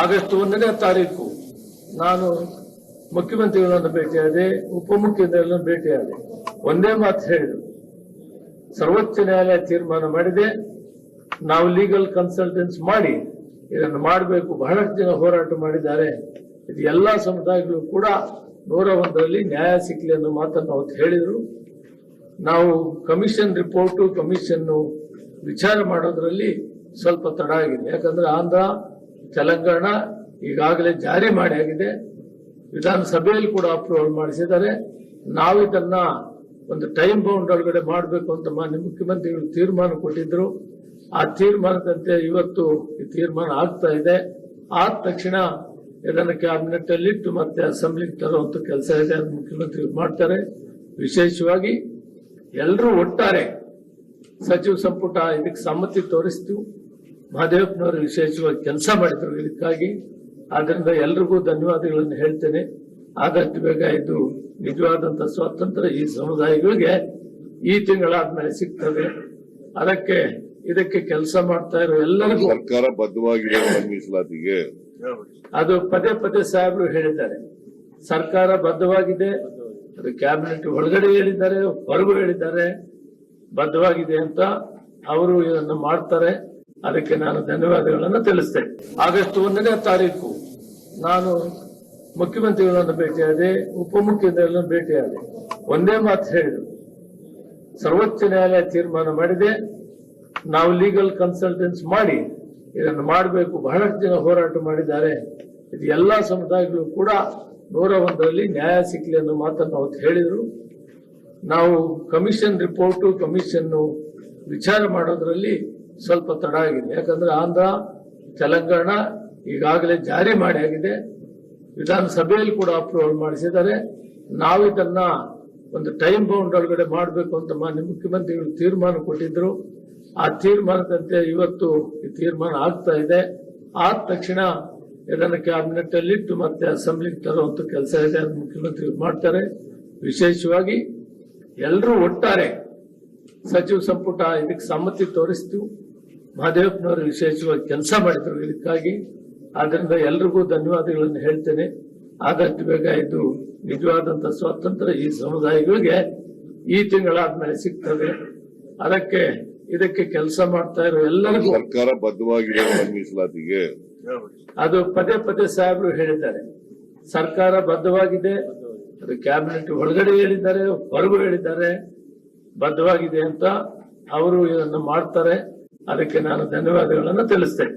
August ಒಂದನೇ ತಾರೀಕು ನಾನು ಮುಖ್ಯಮಂತ್ರಿಗಳನ್ನು ಭೇಟಿಯಾದೆ, ಉಪಮುಖ್ಯಮಂತ್ರಿಗಳನ್ನು ಭೇಟಿಯಾದೆ. ಒಂದೇ ಮಾತು ಹೇಳಿದರು. ಸರ್ವೋಚ್ಚ ನ್ಯಾಯಾಲಯ ತೀರ್ಮಾನ ಮಾಡಿದೆ. ನಾವು ಲೀಗಲ್ ಕನ್ಸಲ್ಟೆನ್ಸ್ ಮಾಡಿ ಇದನ್ನು ಮಾಡಬೇಕು. ಬಹಳಷ್ಟು ಜನ ಹೋರಾಟ ಮಾಡಿದ್ದಾರೆ. ಇದು ಎಲ್ಲ ಸಮುದಾಯಗಳು ಕೂಡ ನೂರ ಒಂದರಲ್ಲಿ ನ್ಯಾಯ ಸಿಕ್ಕಲಿ ಅನ್ನೋ ಮಾತನ್ನು ಅವತ್ತು ಹೇಳಿದರು. ನಾವು ಕಮಿಷನ್ ರಿಪೋರ್ಟು ಕಮಿಷನ್ನು ವಿಚಾರ ಮಾಡೋದ್ರಲ್ಲಿ ಸ್ವಲ್ಪ ತಡ ಆಗಿದೆ. ಯಾಕಂದ್ರೆ ಆಂಧ್ರ ತೆಲಂಗಾಣ ಈಗಾಗಲೇ ಜಾರಿ ಮಾಡಿ ಆಗಿದೆ. ವಿಧಾನಸಭೆಯಲ್ಲಿ ಕೂಡ ಅಪ್ರೂವಲ್ ಮಾಡಿಸಿದ್ದಾರೆ. ನಾವು ಇದನ್ನ ಒಂದು ಟೈಮ್ ಬೌಂಡ್ ಒಳಗಡೆ ಮಾಡಬೇಕು ಅಂತ ಮಾನ್ಯ ಮುಖ್ಯಮಂತ್ರಿಗಳು ತೀರ್ಮಾನ ಕೊಟ್ಟಿದ್ರು. ಆ ತೀರ್ಮಾನದಂತೆ ಇವತ್ತು ಈ ತೀರ್ಮಾನ ಆಗ್ತಾ ಇದೆ. ಆದ ತಕ್ಷಣ ಇದನ್ನು ಕ್ಯಾಬಿನೆಟ್ ಅಲ್ಲಿ ಇಟ್ಟು ಮತ್ತೆ ಅಸೆಂಬ್ಲಿಗೆ ತರುವಂತ ಕೆಲಸ ಇದೆ ಅದು ಮುಖ್ಯಮಂತ್ರಿಗಳು ಮಾಡ್ತಾರೆ. ವಿಶೇಷವಾಗಿ ಎಲ್ಲರೂ ಒಟ್ಟಾರೆ ಸಚಿವ ಸಂಪುಟ ಇದಕ್ಕೆ ಸಮ್ಮತಿ ತೋರಿಸ್ತು. ಮಹದೇವಪ್ಪನವರು ವಿಶೇಷವಾಗಿ ಕೆಲಸ ಮಾಡಿದ್ರು ಇದಕ್ಕಾಗಿ. ಆದ್ದರಿಂದ ಎಲ್ರಿಗೂ ಧನ್ಯವಾದಗಳನ್ನು ಹೇಳ್ತೇನೆ. ಆದಷ್ಟು ಬೇಗ ಇದು ನಿಜವಾದಂತ ಸ್ವಾತಂತ್ರ್ಯ ಈ ಸಮುದಾಯಗಳಿಗೆ ಈ ತಿಂಗಳಾದ್ಮೇಲೆ ಸಿಗ್ತದೆ. ಅದಕ್ಕೆ ಇದಕ್ಕೆ ಕೆಲಸ ಮಾಡ್ತಾ ಇರೋ ಎಲ್ಲರಿಗೂ ಸರ್ಕಾರ ಬದ್ಧವಾಗಿದೆ ಮೀಸಲಾತಿಗೆ ಅದು ಪದೇ ಪದೇ ಸಾಹೇಬರು ಹೇಳಿದ್ದಾರೆ. ಸರ್ಕಾರ ಬದ್ಧವಾಗಿದೆ. ಅದು ಕ್ಯಾಬಿನೆಟ್ ಒಳಗಡೆ ಹೇಳಿದ್ದಾರೆ ಹೊರಗೂ ಹೇಳಿದ್ದಾರೆ. ಬದ್ಧವಾಗಿದೆ ಅಂತ ಅವರು ಇದನ್ನು ಮಾಡ್ತಾರೆ. ಅದಕ್ಕೆ ನಾನು ಧನ್ಯವಾದಗಳನ್ನು ತಿಳಿಸ್ತೇನೆ. ಆಗಸ್ಟ್ ಒಂದನೇ ತಾರೀಕು ನಾನು ಮುಖ್ಯಮಂತ್ರಿಗಳನ್ನು ಭೇಟಿಯಾದೆ, ಉಪಮುಖ್ಯಮಂತ್ರಿಗಳನ್ನು ಭೇಟಿಯಾದೆ. ಒಂದೇ ಮಾತು ಹೇಳಿದ್ರು. ಸರ್ವೋಚ್ಚ ನ್ಯಾಯಾಲಯ ತೀರ್ಮಾನ ಮಾಡಿದೆ. ನಾವು ಲೀಗಲ್ ಕನ್ಸಲ್ಟೆನ್ಸ್ ಮಾಡಿ ಇದನ್ನು ಮಾಡಬೇಕು. ಬಹಳಷ್ಟು ಜನ ಹೋರಾಟ ಮಾಡಿದ್ದಾರೆ. ಇದು ಎಲ್ಲ ಸಮುದಾಯಗಳು ಕೂಡ ನೂರ ಒಂದರಲ್ಲಿ ನ್ಯಾಯ ಸಿಕ್ಕಲಿ ಅನ್ನೋ ಮಾತನ್ನು ಅವತ್ತು ಹೇಳಿದರು. ನಾವು ಕಮಿಷನ್ ರಿಪೋರ್ಟು, ಕಮಿಷನ್ನು ವಿಚಾರ ಮಾಡೋದ್ರಲ್ಲಿ ಸ್ವಲ್ಪ ತಡ ಆಗಿದೆ. ಯಾಕಂದ್ರೆ ಆಂಧ್ರ ತೆಲಂಗಾಣ ಈಗಾಗಲೇ ಜಾರಿ ಮಾಡಿ ಆಗಿದೆ. ವಿಧಾನಸಭೆಯಲ್ಲಿ ಕೂಡ ಅಪ್ರೂವಲ್ ಮಾಡಿಸಿದ್ದಾರೆ. ನಾವು ಇದನ್ನ ಒಂದು ಟೈಮ್ ಬೌಂಡ್ ಒಳಗಡೆ ಮಾಡಬೇಕು ಅಂತ ಮಾನ್ಯ ಮುಖ್ಯಮಂತ್ರಿಗಳು ತೀರ್ಮಾನ ಕೊಟ್ಟಿದ್ರು. ಆ ತೀರ್ಮಾನದಂತೆ ಇವತ್ತು ಈ ತೀರ್ಮಾನ ಆಗ್ತಾ ಇದೆ. ಆದ ತಕ್ಷಣ ಇದನ್ನು ಕ್ಯಾಬಿನೆಟ್ ಅಲ್ಲಿ ಇಟ್ಟು ಮತ್ತೆ ಅಸೆಂಬ್ಲಿಗೆ ತರುವಂತ ಕೆಲಸ ಇದೆ ಅದು ಮುಖ್ಯಮಂತ್ರಿಗಳು ಮಾಡ್ತಾರೆ. ವಿಶೇಷವಾಗಿ ಎಲ್ಲರೂ ಒಟ್ಟಾರೆ ಸಚಿವ ಸಂಪುಟ ಇದಕ್ಕೆ ಸಮ್ಮತಿ ತೋರಿಸ್ತು. ಮಹದೇವಪ್ಪನವರು ವಿಶೇಷವಾಗಿ ಕೆಲಸ ಮಾಡಿದ್ರು ಇದಕ್ಕಾಗಿ. ಆದ್ರಿಂದ ಎಲ್ರಿಗೂ ಧನ್ಯವಾದಗಳನ್ನು ಹೇಳ್ತೇನೆ. ಆದಷ್ಟು ಬೇಗ ಇದು ನಿಜವಾದಂತ ಸ್ವಾತಂತ್ರ್ಯ ಈ ಸಮುದಾಯಗಳಿಗೆ ಈ ತಿಂಗಳಾದ್ಮೇಲೆ ಸಿಗ್ತದೆ. ಅದಕ್ಕೆ ಇದಕ್ಕೆ ಕೆಲಸ ಮಾಡ್ತಾ ಇರೋ ಎಲ್ಲರಿಗೂ ಸರ್ಕಾರ ಬದ್ಧವಾಗಿದೆ ಮೀಸಲಾತಿಗೆ. ಅದು ಪದೇ ಪದೇ ಸಾಹೇಬರು ಹೇಳಿದ್ದಾರೆ. ಸರ್ಕಾರ ಬದ್ಧವಾಗಿದೆ. ಅದು ಕ್ಯಾಬಿನೆಟ್ ಒಳಗಡೆ ಹೇಳಿದ್ದಾರೆ ಹೊರಗೂ ಹೇಳಿದ್ದಾರೆ. ಬದ್ಧವಾಗಿದೆ ಅಂತ ಅವರು ಇದನ್ನು ಮಾಡ್ತಾರೆ. ಅದಕ್ಕೆ ನಾನು ಧನ್ಯವಾದಗಳನ್ನು ತಿಳಿಸ್ತೇನೆ.